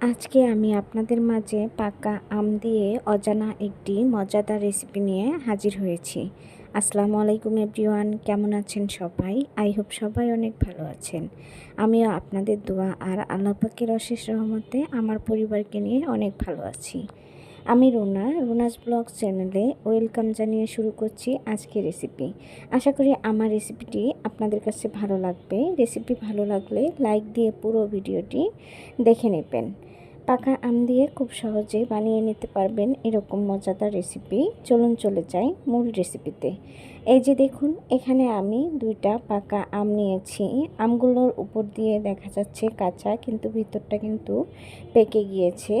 আজকে আমি আপনাদের মাঝে পাকা আম দিয়ে অজানা একটি মজাদার রেসিপি নিয়ে হাজির হয়েছি। আসসালামু আলাইকুম এভরিওয়ান, কেমন আছেন সবাই? আই হোপ সবাই অনেক ভালো আছেন। আমিও আপনাদের দোয়া আর আল্লাহ পাকের অশেষ রহমতে আমার পরিবারকে নিয়ে অনেক ভালো আছি। আমি রুনা, রুনাস ব্লগ চ্যানেলে ওয়েলকাম জানিয়ে শুরু করছি আজকের রেসিপি আশা করি আমার রেসিপিটি আপনাদের কাছে ভালো লাগবে। রেসিপি ভালো লাগলে লাইক দিয়ে পুরো ভিডিওটি দেখে নেবেন। পাকা আম দিয়ে খুব সহজে বানিয়ে নিতে পারবেন এরকম মজাদার রেসিপি চলুন চলে যাই মূল রেসিপিতে এই যে দেখুন, এখানে আমি দুইটা পাকা আম নিয়েছি। আমগুলোর উপর দিয়ে দেখা যাচ্ছে কাঁচা, কিন্তু ভিতরটা কিন্তু পেকে গিয়েছে।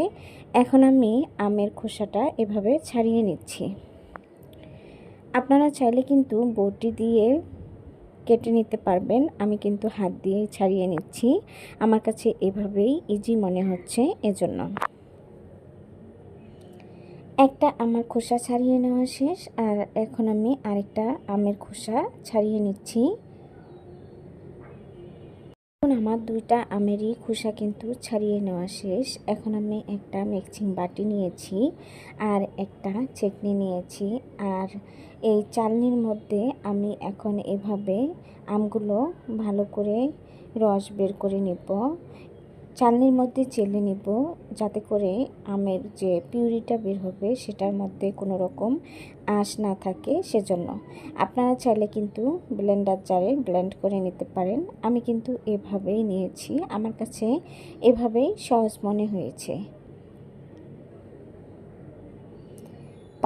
এখন আমি আমের খোসাটা এভাবে ছাড়িয়ে নিচ্ছি। আপনারা চাইলে কিন্তু বটি দিয়ে কেটে নিতে পারবেন, আমি কিন্তু হাত দিয়ে ছাড়িয়ে নিচ্ছি। আমার কাছে এভাবেই ইজি মনে হচ্ছে এজন্য। একটা আমার খোসা ছাড়িয়ে নেওয়া শেষ, আর এখন আমি আরেকটা আমের খোসা ছাড়িয়ে নিচ্ছি। এখন আমার দুইটা আমেরই খোসা কিন্তু ছাড়িয়ে নেওয়া শেষ। এখন আমি একটা মিক্সিং বাটি নিয়েছি আর একটা চেকনি নিয়েছি। আর এই চালনির মধ্যে আমি এখন এভাবে আমগুলো ভালো করে রস বের করে নেব। চালনির মধ্যে চেলে নিব যাতে করে আমের যে পিউরিটা বের হবে সেটার মধ্যে কোনো রকম আঁশ না থাকে সেজন্য। আপনারা চাইলে কিন্তু ব্লেন্ডার জারে ব্লেন্ড করে নিতে পারেন। আমি কিন্তু এভাবেই নিয়েছি। আমার কাছে এভাবেই সহজ মনে হয়েছে।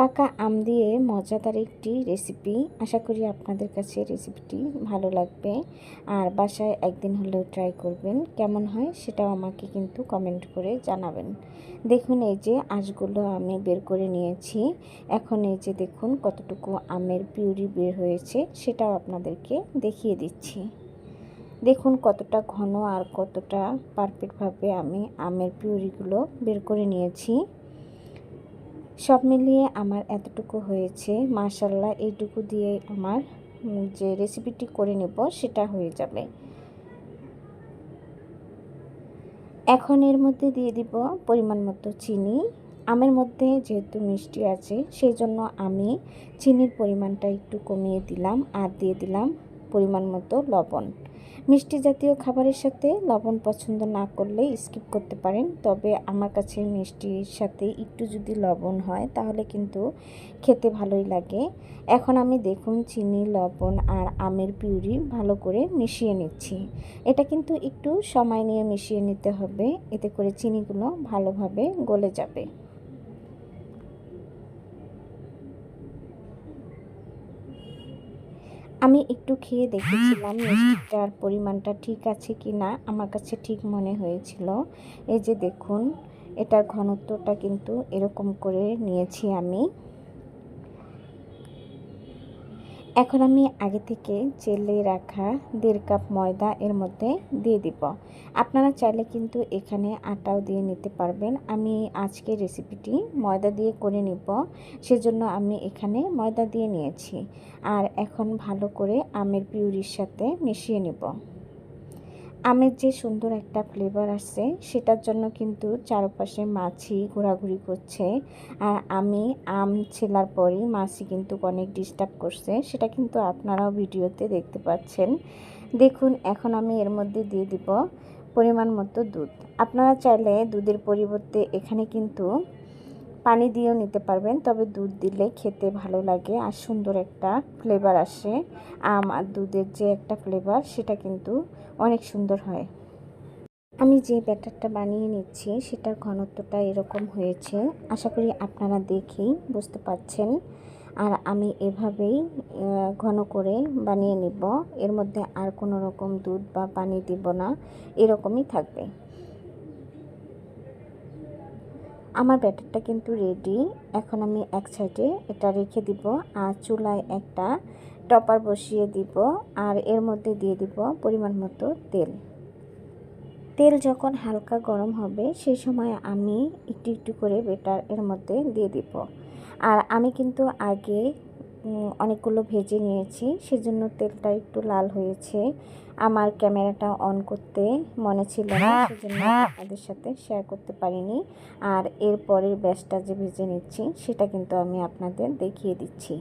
পাকা আম দিয়ে মজাদার একটি রেসিপি আশা করি আপনাদের কাছে রেসিপিটি ভালো লাগবে। আর বাসায় একদিন হলেও ট্রাই করবেন। কেমন হয় সেটাও আমাকে কিন্তু কমেন্ট করে জানাবেন। দেখুন, এই যে আঁশগুলো আমি বের করে নিয়েছি। এখন এই যে দেখুন কতটুকু আমের পিউরি বের হয়েছে, সেটাও আপনাদেরকে দেখিয়ে দিচ্ছি। দেখুন কতটা ঘন আর কতটা পারফেক্টভাবে আমি আমের পিউরিগুলো বের করে নিয়েছি। সব মিলিয়ে আমার এতটুকু হয়েছে। মাশাল্লাহ এইটুকু দিয়ে আমার যে রেসিপিটি করে নেব সেটা হয়ে যাবে। এখন এর মধ্যে দিয়ে দিব পরিমাণ মতো চিনি। আমের মধ্যে যেহেতু মিষ্টি আছে, সেই জন্য আমি চিনির পরিমাণটা একটু কমিয়ে দিলাম আর দিয়ে দিলাম পরিমাণ মতো লবণ। মিষ্টি জাতীয় খাবারের সাথে লবণ পছন্দ না করলে স্কিপ করতে পারেন। তবে আমার কাছে মিষ্টির সাথে একটু যদি লবণ হয়, তাহলে কিন্তু খেতে ভালোই লাগে। এখন আমি দেখুন চিনি, লবণ আর আমের পিউরি ভালো করে মিশিয়ে নিচ্ছি। এটা কিন্তু একটু সময় নিয়ে মিশিয়ে নিতে হবে। এতে করে চিনিগুলো ভালোভাবে গলে যাবে। আমি একটু খেয়ে দেখেছিলাম মিষ্টিটার পরিমাণটা ঠিক আছে কি না, আমার কাছে ঠিক মনে হয়েছিল। এই যে দেখুন, এটার ঘনত্বটা কিন্তু এরকম করে নিয়েছি আমি। এখন আমি আগে থেকে চেলে রাখা দেড় কাপ ময়দা এর মধ্যে দিয়ে দিব। আপনারা চাইলে কিন্তু এখানে আটাও দিয়ে নিতে পারবেন। আমি আজকে রেসিপিটি ময়দা দিয়ে করে নিব, সেজন্য আমি এখানে ময়দা দিয়ে নিয়েছি। আর এখন ভালো করে আমের পিউরির সাথে মিশিয়ে নেব। আমের যে সুন্দর একটা ফ্লেভার আসছে, সেটার জন্য কিন্তু চারপাশে মাছি ঘোরাঘুরি করছে। আর আমি আম ছেলার পরই মাছি কিন্তু অনেক ডিস্টার্ব করছে, সেটা কিন্তু আপনারাও ভিডিওতে দেখতে পাচ্ছেন। দেখুন, এখন আমি এর মধ্যে দিয়ে দিব পরিমাণ মতো দুধ। আপনারা চাইলে দুধের পরিবর্তে এখানে কিন্তু পানি দিয়েও নিতে পারবেন, তবে দুধ দিলে খেতে ভালো লাগে আর সুন্দর একটা ফ্লেভার আসে। আম আর দুধের যে একটা ফ্লেভার সেটা কিন্তু অনেক সুন্দর হয়। আমি যে ব্যাটারটা বানিয়ে নিচ্ছি, সেটার ঘনত্বটা এরকম হয়েছে। আশা করি আপনারা দেখেই বুঝতে পারছেন। আর আমি এভাবেই ঘন করে বানিয়ে নিব। এর মধ্যে আর কোনো রকম দুধ বা পানি দিব না। এরকমই থাকবে। আমার ব্যাটারটা কিন্তু রেডি এখন আমি এক সাইডে এটা রেখে দিব আর চুলায় একটা টপার বসিয়ে দিব আর এর মধ্যে দিয়ে দিব পরিমাণ মতো তেল। তেল যখন হালকা গরম হবে সেই সময় আমি একটু একটু করে বেটার এর মধ্যে দিয়ে দিব। আর আমি কিন্তু আগে অনেকগুলো ভেজে নিয়েছি। সেজন্য তেলটা একটু লাল হয়েছে। আমার ক্যামেরাটা অন করতে মনে ছিল না, সেজন্য আপনাদের সাথে শেয়ার করতে পারিনি। আর এরপরের ব্যাসটা যে ভেজে নিচ্ছি, সেটা কিন্তু আমি আপনাদের দেখিয়ে দিচ্ছি।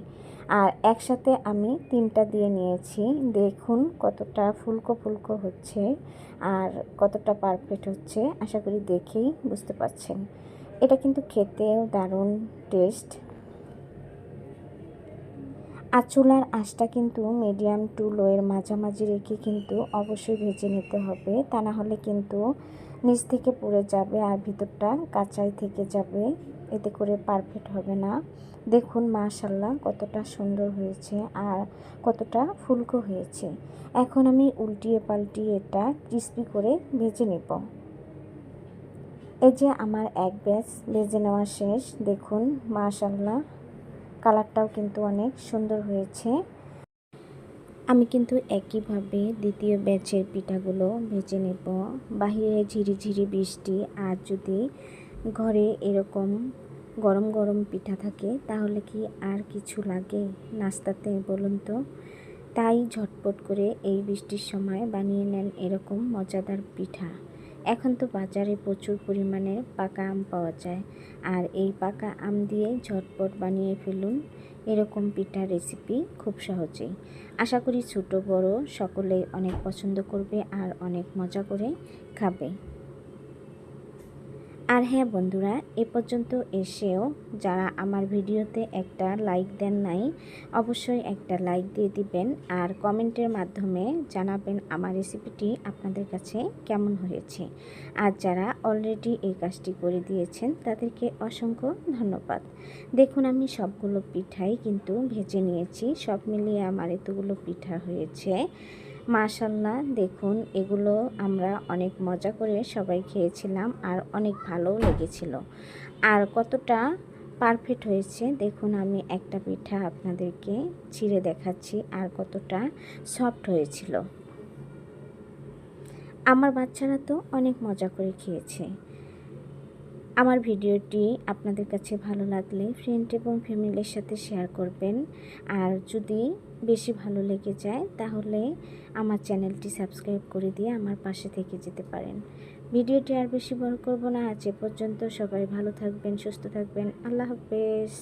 আর একসাথে আমি তিনটা দিয়ে নিয়েছি। দেখুন কতটা ফুলকো ফুলকো হচ্ছে আর কতটা পারফেক্ট হচ্ছে। আশা করি দেখেই বুঝতে পারছেন। এটা কিন্তু খেতেও দারুণ টেস্ট আর চুলার আঁচটা কিন্তু মিডিয়াম টু লোয়ের মাঝামাঝি রেখে কিন্তু অবশ্যই ভেজে নিতে হবে। তা না হলে কিন্তু নিচ থেকে পুড়ে যাবে আর ভিতরটা কাঁচাই থেকে যাবে। এতে করে পারফেক্ট হবে না। দেখুন মাশাল্লাহ কতটা সুন্দর হয়েছে আর কতটা ফুলকো হয়েছে। এখন আমি উল্টিয়ে পাল্টিয়ে এটা ক্রিস্পি করে ভেজে নেব। এই যে আমার এক ব্যাচ ভেজে নেওয়া শেষ। দেখুন মাশাল্লাহ কালারটাও কিন্তু অনেক সুন্দর হয়েছে। আমি কিন্তু একইভাবে দ্বিতীয় ব্যাচের পিঠাগুলো ভেজে নেব। বাহিরে ঝিরিঝিরি বৃষ্টি আর যদি ঘরে এরকম গরম গরম পিঠা থাকে তাহলে কি আর কিছু লাগে নাস্তাতে বলুন তো? তাই ঝটপট করে এই বৃষ্টির সময় বানিয়ে নেন এরকম মজাদার পিঠা। এখন তো বাজারে প্রচুর পরিমাণে পাকা আম পাওয়া যায়। আর এই পাকা আম দিয়ে ঝটপট বানিয়ে ফেলুন। এরকম পিঠা রেসিপি খুব সহজেই। আশা করি ছোটো বড় সকলেই অনেক পছন্দ করবে আর অনেক মজা করে খাবে। আর হ্যাঁ বন্ধুরা, এ পর্যন্ত এসেও যারা আমার ভিডিওতে একটা লাইক দেন নাই, অবশ্যই একটা লাইক দিয়ে দিবেন আর কমেন্টের মাধ্যমে জানাবেন আমার রেসিপিটি আপনাদের কাছে কেমন হয়েছে। আর যারা অলরেডি এই কাজটি করে দিয়েছেন, তাদেরকে অসংখ্য ধন্যবাদ। দেখুন, আমি সবগুলো পিঠাই কিন্তু ভেজে নিয়েছি, সব মিলিয়ে আমার এতগুলো পিঠা হয়েছে। মাশাল্লাহ, দেখুন, এগুলো আমরা অনেক মজা করে সবাই খেয়েছিলাম আর অনেক ভালোও লেগেছিল। আর কতটা পারফেক্ট হয়েছে, দেখুন, আমি একটা পিঠা আপনাদেরকে ছিঁড়ে দেখাচ্ছি আর কতটা সফট হয়েছিল। আমার বাচ্চারা তো অনেক মজা করে খেয়েছে। আমার ভিডিওটি আপনাদের কাছে ভালো লাগলে ফ্রেন্ড এবং ফ্যামিলির সাথে শেয়ার করবেন। আর যদি বেশি ভালো লেগে যায়, তাহলে আমার চ্যানেলটি সাবস্ক্রাইব করে দিয়ে আমার পাশে থেকে যেতে পারেন। ভিডিওটি আর বেশি বড় করব না। আজ এ পর্যন্ত সবাই ভালো থাকবেন, সুস্থ থাকবেন। আল্লাহ হাফেজ।